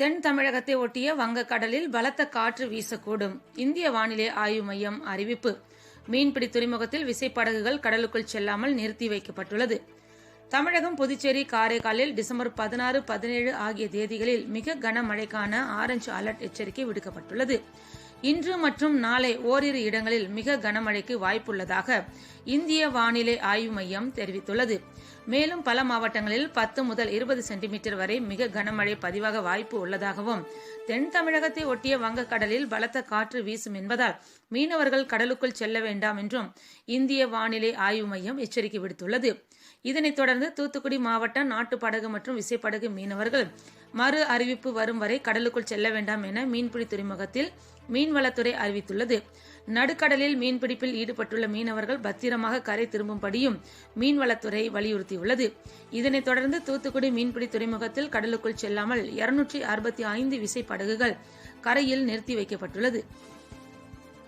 தென் தமிழகத்தை ஒட்டிய வங்கக்கடலில் பலத்த காற்று வீசக்கூடும். இந்திய வானிலை ஆய்வு மையம் அறிவிப்பு. மீன்பிடி துறைமுகத்தில் விசைப்படகுகள் கடலுக்குள் செல்லாமல் நிறுத்தி வைக்கப்பட்டுள்ளது. தமிழகம் புதுச்சேரி காரைக்காலில் டிசம்பர் பதினாறு பதினேழு ஆகிய தேதிகளில் மிக கனமழைக்கான ஆரஞ்சு அலர்ட் எச்சரிக்கை விடுக்கப்பட்டுள்ளது. இன்று மற்றும் நாளை ஓரிரு இடங்களில் மிக கனமழைக்கு வாய்ப்புள்ளதாக இந்திய வானிலை ஆய்வு மையம் தெரிவித்துள்ளது. மேலும் பல மாவட்டங்களில் பத்து முதல் இருபது சென்டிமீட்டர் வரை மிக கனமழை பதிவாக வாய்ப்பு உள்ளதாகவும் தென் தமிழகத்தை ஒட்டிய வங்கக்கடலில் பலத்த காற்று வீசும் என்பதால் மீனவர்கள் கடலுக்குள் செல்ல வேண்டாம் என்றும் இந்திய வானிலை ஆய்வு மையம் எச்சரிக்கை விடுத்துள்ளது. இதனைத் தொடர்ந்து தூத்துக்குடி மாவட்டம் நாட்டு படகு மற்றும் விசைப்படகு மீனவர்கள் மறு அறிவிப்பு வரும் வரை கடலுக்குள் செல்ல வேண்டாம் என மீன்பிடி துறைமுகத்தில் மீன்வளத்துறை அறிவித்துள்ளது. நடுக்கடலில் மீன்பிடிப்பில் ஈடுபட்டுள்ள மீனவர்கள் பத்திரமாக கரை திரும்பும்படியும் மீன்வளத்துறை வலியுறுத்தியுள்ளது. இதனைத் தொடர்ந்து தூத்துக்குடி மீன்பிடி துறைமுகத்தில் கடலுக்குள் செல்லாமல் இருநூற்றி அறுபத்தி ஐந்து விசைப்படகுகள் கரையில் நிறுத்தி வைக்கப்பட்டுள்ளது.